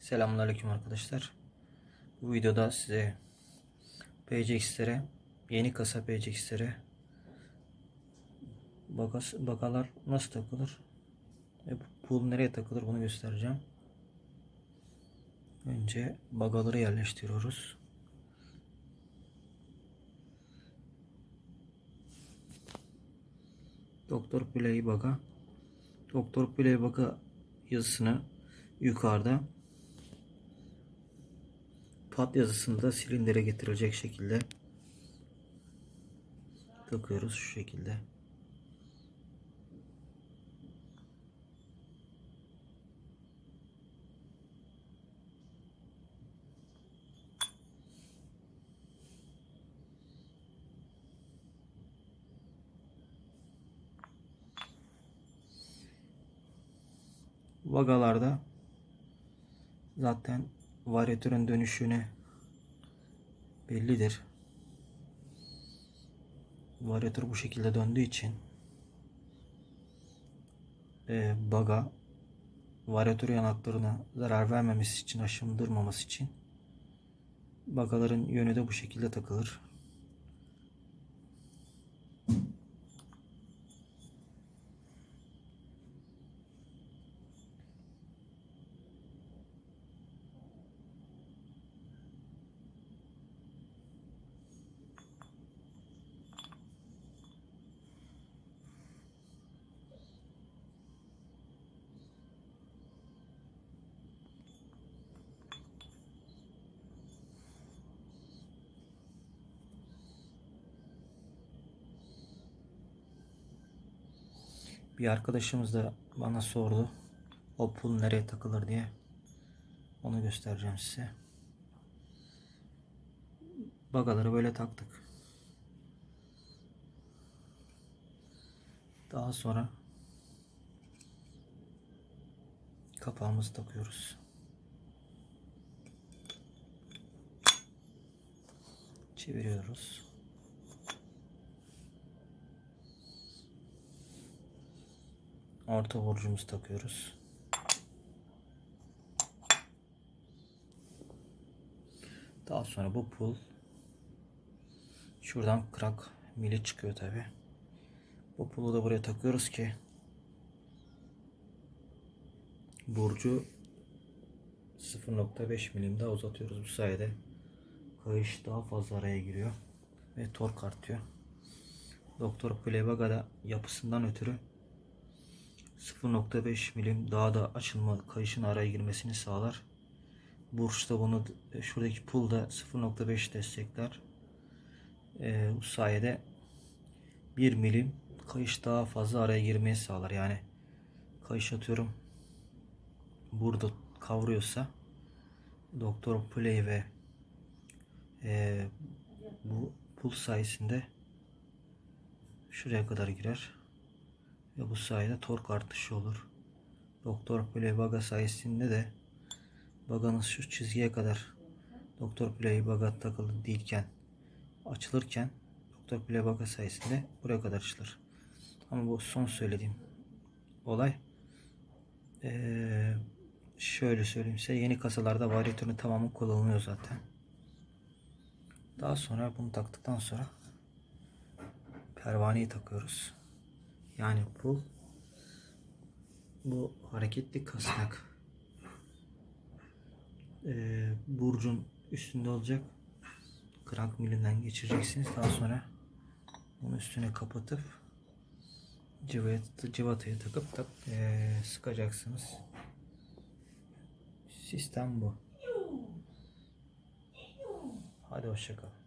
Selamünaleyküm arkadaşlar. Bu videoda size PCX'lere, yeni kasa PCX'lere bagas, bagalar nasıl takılır ve pul nereye takılır bunu göstereceğim. Önce bagaları yerleştiriyoruz. Doktor Play baga. Doktor Play baga yazısını yukarıda pad yazısında silindire getirilecek şekilde takıyoruz şu şekilde. Vagalarda zaten varyatörün dönüşüne bellidir. Varyatör bu şekilde döndüğü için e, baga varyatör yanaklarına zarar vermemesi için aşındırmaması için bagaların yönü de bu şekilde takılır. Bir arkadaşımız da bana sordu. O pul nereye takılır diye. Onu göstereceğim size. Bagaları böyle taktık. Daha sonra kapağımızı takıyoruz. Çeviriyoruz. Orta burcumuzu takıyoruz. Daha sonra bu pul şuradan krak mili çıkıyor tabi. Bu pulu da buraya takıyoruz ki burcu 0.5 milim daha uzatıyoruz bu sayede kayış daha fazla araya giriyor ve tork artıyor. Doktor Plebaga da yapısından ötürü 0.5 milim daha da açılma kayışın araya girmesini sağlar. Burç da bunu şuradaki pul da 0.5 destekler. Ee, bu sayede 1 milim kayış daha fazla araya girmeyi sağlar. Yani kayış atıyorum burada kavruyorsa Doktor Play ve e, bu pul sayesinde şuraya kadar girer ve bu sayede tork artışı olur. Doktor Play baga sayesinde de baganız şu çizgiye kadar Doktor Play baga takılı değilken açılırken Doktor Play baga sayesinde buraya kadar açılır. Ama bu son söylediğim olay ee, şöyle söyleyeyim size yeni kasalarda varyatörün tamamı kullanılıyor zaten. Daha sonra bunu taktıktan sonra pervaneyi takıyoruz. Yani bu bu hareketli kasnak ee, burcun üstünde olacak. Krank milinden geçireceksiniz. Daha sonra bunu üstüne kapatıp civat, civatayı takıp tak, ee, sıkacaksınız. Sistem bu. Hadi hoşçakalın.